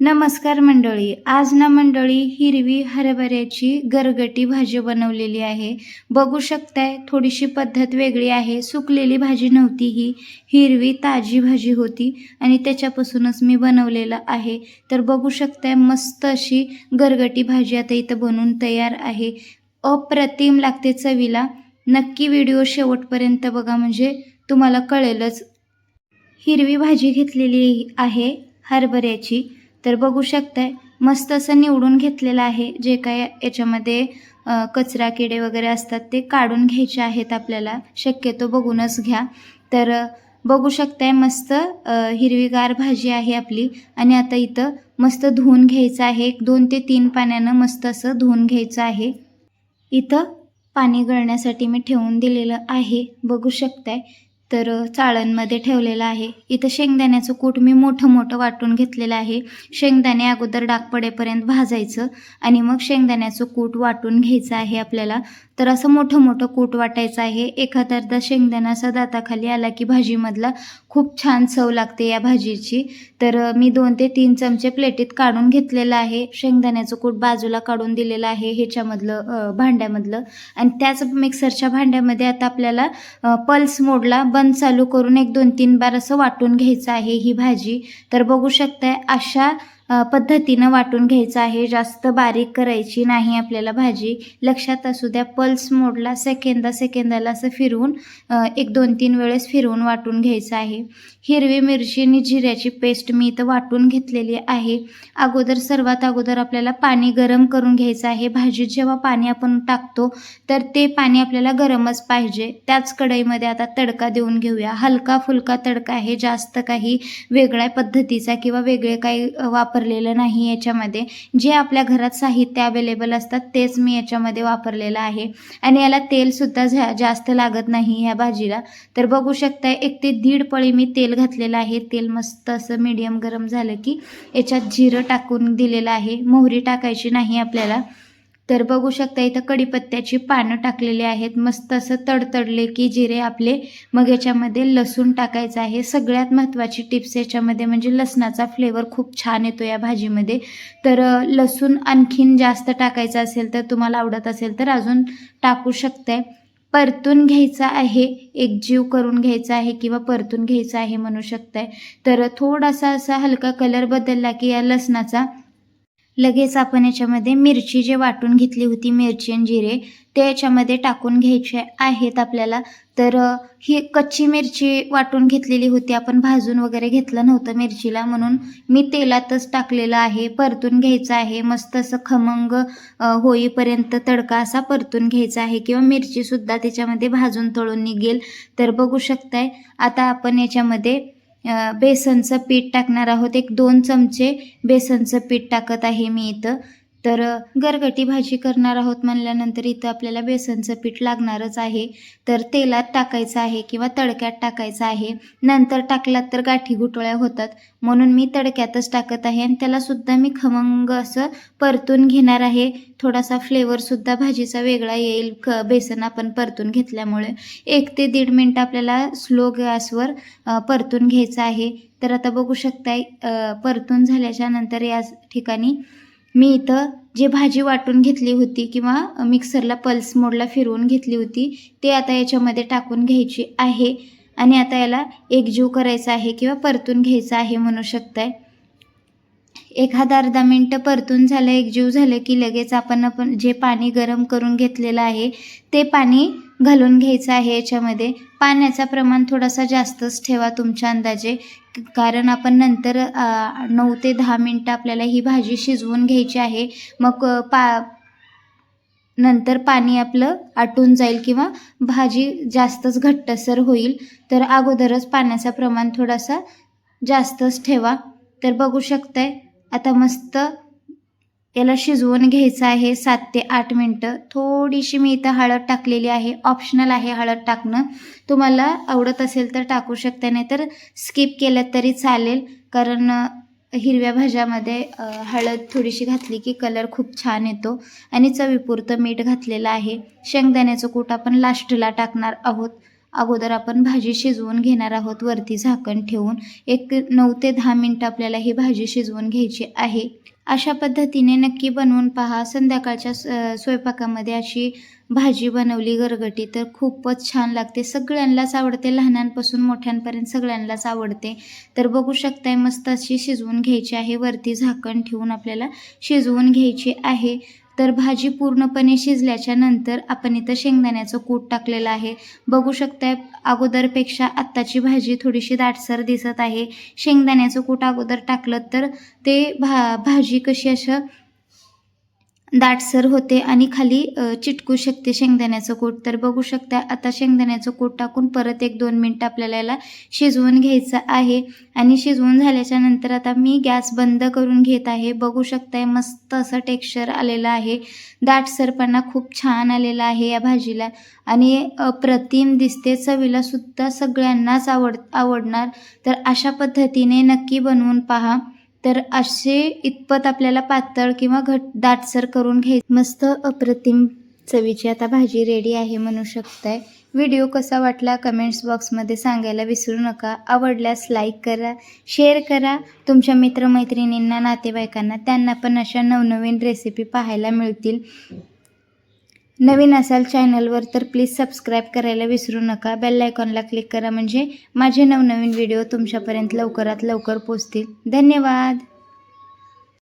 नमस्कार मंडळी. आज ना मंडळी हिरवी हरभऱ्याची गरगटी भाजी बनवलेली आहे. बघू शकताय थोडीशी पद्धत वेगळी आहे. सुकलेली भाजी नव्हती ही. हिरवी ताजी भाजी होती आणि त्याच्यापासूनच मी बनवलेलं आहे. तर बघू शकताय मस्त अशी गरगटी भाजी आता इथं बनवून तयार आहे. अप्रतिम लागते चवीला. नक्की व्हिडिओ शेवटपर्यंत बघा म्हणजे तुम्हाला कळेलच. हिरवी भाजी घेतलेली आहे हरभऱ्याची. तर बघू शकताय. मस्त असं निवडून घेतलेलं आहे. जे काय याच्यामध्ये कचरा किडे वगैरे असतात ते काढून घ्यायचे आहेत आपल्याला. शक्यतो बघूनच घ्या. तर बघू शकताय मस्त हिरवीगार भाजी आहे आपली. आणि आता इथं मस्त धुवून घ्यायचं आहे. एक दोन ते तीन पाण्यानं मस्त असं धुवून घ्यायचं आहे. इथं पाणी गळण्यासाठी मी ठेवून दिलेलं आहे. बघू शकताय. तर चाळणमध्ये ठेवलेलं आहे. इथं शेंगदाण्याचं कूट मी मोठं मोठं वाटून घेतलेलं आहे. शेंगदाणे अगोदर डाग पडेपर्यंत भाजायचं आणि मग शेंगदाण्याचं कूट वाटून घ्यायचं आहे आपल्याला. तर असं मोठं मोठं कूट वाटायचं आहे. एखादा शेंगदाणा असा दाताखाली आला की भाजीमधला खूप छान चव लागते या भाजीची. तर मी दोन ते तीन चमचे प्लेटीत काढून घेतलेलं आहे. शेंगदाण्याचं कूट बाजूला काढून दिलेलं आहे ह्याच्यामधलं भांड्यामधलं. आणि त्याच मिक्सरच्या भांड्यामध्ये आता आपल्याला पल्स मोडला बंद चालू करून एक दोन तीन बार असं वाटून घ्यायचं आहे ही भाजी. तर बघू शकताय अशा पद्धतीनं वाटून घ्यायचं आहे. जास्त बारीक करायची नाही आपल्याला भाजी. लक्षात असू द्या पल्स मोडला सेकंदा सेकंदाला असं फिरवून एक दोन तीन वेळेस फिरवून वाटून घ्यायचं आहे. हिरवी मिरची आणि जिऱ्याची पेस्ट मी इथं वाटून घेतलेली आहे. अगोदर सर्वात अगोदर आपल्याला पाणी गरम करून घ्यायचं आहे. भाजीत जेव्हा पाणी आपण टाकतो तर ते पाणी आपल्याला गरमच पाहिजे. त्याच कढईमध्ये आता तडका देऊन घेऊया. हलका फुलका तडका आहे. जास्त काही वेगळ्या पद्धतीचा किंवा वेगळे काही वापर वापरलेलं नाही याच्यामध्ये. जे आपल्या घरात साहित्य अवेलेबल असतात तेच मी याच्यामध्ये वापरलेलं आहे. आणि याला तेलसुद्धा झा जास्त लागत नाही ह्या भाजीला. तर बघू शकताय एक ते दीड पळी मी तेल घातलेलं आहे. तेल मस्त असं मीडियम गरम झालं की याच्यात जिरं टाकून दिलेलं आहे. मोहरी टाकायची नाही आपल्याला. तर बघू शकता इथं कढीपत्त्याची पानं टाकलेली आहेत. मस्त असं तडतडले की जिरे आपले मग याच्यामध्ये लसूण टाकायचं आहे. सगळ्यात महत्त्वाची टिप्स याच्यामध्ये म्हणजे लसणाचा फ्लेवर खूप छान येतो या भाजीमध्ये. तर लसूण आणखीन जास्त टाकायचं असेल तर तुम्हाला आवडत असेल तर अजून टाकू शकताय परतून घ्यायचा आहे एकजीव करून घ्यायचा आहे किंवा परतून घ्यायचा आहे म्हणू शकताय तर थोडासा असा हलका कलर बदलला की या लसणाचा लगेच आपण याच्यामध्ये मिरची जे वाटून घेतली होती मिरची आणि जिरे ते याच्यामध्ये टाकून घ्यायचे आहेत आपल्याला. तर ही कच्ची मिरची वाटून घेतलेली होती आपण भाजून वगैरे घेतलं नव्हतं मिरचीला म्हणून मी तेलातच टाकलेलं आहे परतून घ्यायचं आहे. मस्त असं खमंग होईपर्यंत तडका असा परतून घ्यायचा आहे किंवा मिरचीसुद्धा त्याच्यामध्ये भाजून तळून निघेल. तर बघू शकताय आता आपण याच्यामध्ये बेसनचं पीठ टाकणार आहोत. एक दोन चमचे बेसनचं पीठ टाकत आहे मी इथं. तर गरगटी भाजी करणार आहोत म्हणल्यानंतर इथं आपल्याला बेसनचं पीठ लागणारच आहे. तर तेलात टाकायचं आहे किंवा तडक्यात टाकायचं आहे. नंतर टाकलात तर गाठी गुटळ्या होतात. म्हणून मी तडक्यातच टाकत आहे आणि त्यालासुद्धा मी खमंग असं परतून घेणार आहे. थोडासा फ्लेवरसुद्धा भाजीचा वेगळा येईल. क बेसन आपण परतून घेतल्यामुळे. एक ते दीड मिनटं आपल्याला स्लो गॅसवर परतून घ्यायचं आहे. तर आता बघू शकताय परतून झाल्याच्यानंतर या ठिकाणी मी इथं जे भाजी वाटून घेतली होती किंवा मिक्सरला पल्स मोडला फिरवून घेतली होती ते आता याच्यामध्ये टाकून घ्यायची आहे आणि आता याला एकजीव करायचा आहे किंवा परतून घ्यायचं आहे म्हणू शकताय. एखादा अर्धा मिनटं परतून झालं एकजीव झालं की लगेच आपण आपण जे पाणी गरम करून घेतलेलं आहे ते पाणी घालून घ्यायचं आहे याच्यामध्ये. पाण्याचा प्रमाण थोडासा जास्तच ठेवा तुमच्या अंदाजे. कारण आपण नंतर नऊ ते दहा मिनटं आपल्याला ही भाजी शिजवून घ्यायची आहे. मग पा नंतर पाणी आपलं आटून जाईल किंवा भाजी जास्तच घट्टसर होईल. तर अगोदरच पाण्याचा प्रमाण थोडासा जास्तच ठेवा. तर बघू शकताय आता मस्त याला शिजवून घ्यायचं आहे सात ते आठ मिनटं. थोडीशी मी इथं हळद टाकलेली आहे. ऑप्शनल आहे हळद टाकणं. तुम्हाला आवडत असेल तर टाकू शकता नाही तर स्किप केलं तरी चालेल. कारण हिरव्या भाज्यामध्ये हळद थोडीशी घातली की कलर खूप छान येतो. आणि चवीपुरतं मीठ घातलेलं आहे. शेंगदाण्याचं कूट आपण लास्टला टाकणार आहोत. अगोदर आपण भाजी शिजवून घेणार आहोत. वरती झाकण ठेवून एक नऊ ते दहा मिनटं आपल्याला ही भाजी शिजवून घ्यायची आहे. अशा पद्धतीने नक्की बनवून पहा. संध्याकाळच्या स्वयंपाकामध्ये अशी भाजी बनवली गरगटी तर खूपच छान लागते. सगळ्यांनाच आवडते. लहानांपासून मोठ्यांपर्यंत सगळ्यांनाच आवडते. तर बघू शकताय मस्त अशी शिजवून घ्यायची आहे. वरती झाकण ठेवून आपल्याला शिजवून घ्यायची आहे. तर भाजी पूर्णपणे शिजल्याच्या नंतर आपण इथं शेंगदाण्याचं कूट टाकलेलं आहे. बघू शकताय अगोदरपेक्षा आत्ताची भाजी थोडीशी दाटसर दिसत आहे. शेंगदाण्याचं कूट अगोदर टाकलं तर ते भा भाजी कशी असं दाटसर होते आणि खाली चिटकू शकते शेंगदाण्याचं कूट. तर बघू शकता आता शेंगदाण्याचं कूट टाकून परत एक दोन मिनटं आपल्याला याला शिजवून घ्यायचं आहे. आणि शिजवून झाल्याच्यानंतर आता मी गॅस बंद करून घेत आहे. बघू शकताय मस्त असं टेक्स्चर आलेलं आहे. दाटसरपणा खूप छान आलेला आहे या भाजीला. आणि अप्रतिम दिसते. चवीला सुद्धा सगळ्यांनाच आवड आवडणार. तर अशा पद्धतीने नक्की बनवून पहा. तर असे इतपत आपल्याला पातळ किंवा घट दाटसर करून घ्याय मस्त अप्रतिम चवीची आता भाजी रेडी आहे म्हणू शकताय. व्हिडिओ कसा वाटला कमेंट्स बॉक्समध्ये सांगायला विसरू नका. आवडल्यास लाईक करा शेअर करा. तुमच्या मित्रमैत्रिणींना नातेवाईकांना त्यांना पण अशा नवनवीन रेसिपी पाहायला मिळतील. नवीन असाल चॅनलवर तर प्लीज सबस्क्राईब करायला विसरू नका. बेल आयकॉनला क्लिक करा म्हणजे माझे नवनवीन व्हिडिओ तुमच्यापर्यंत लवकरात लवकर पोचतील धन्यवाद!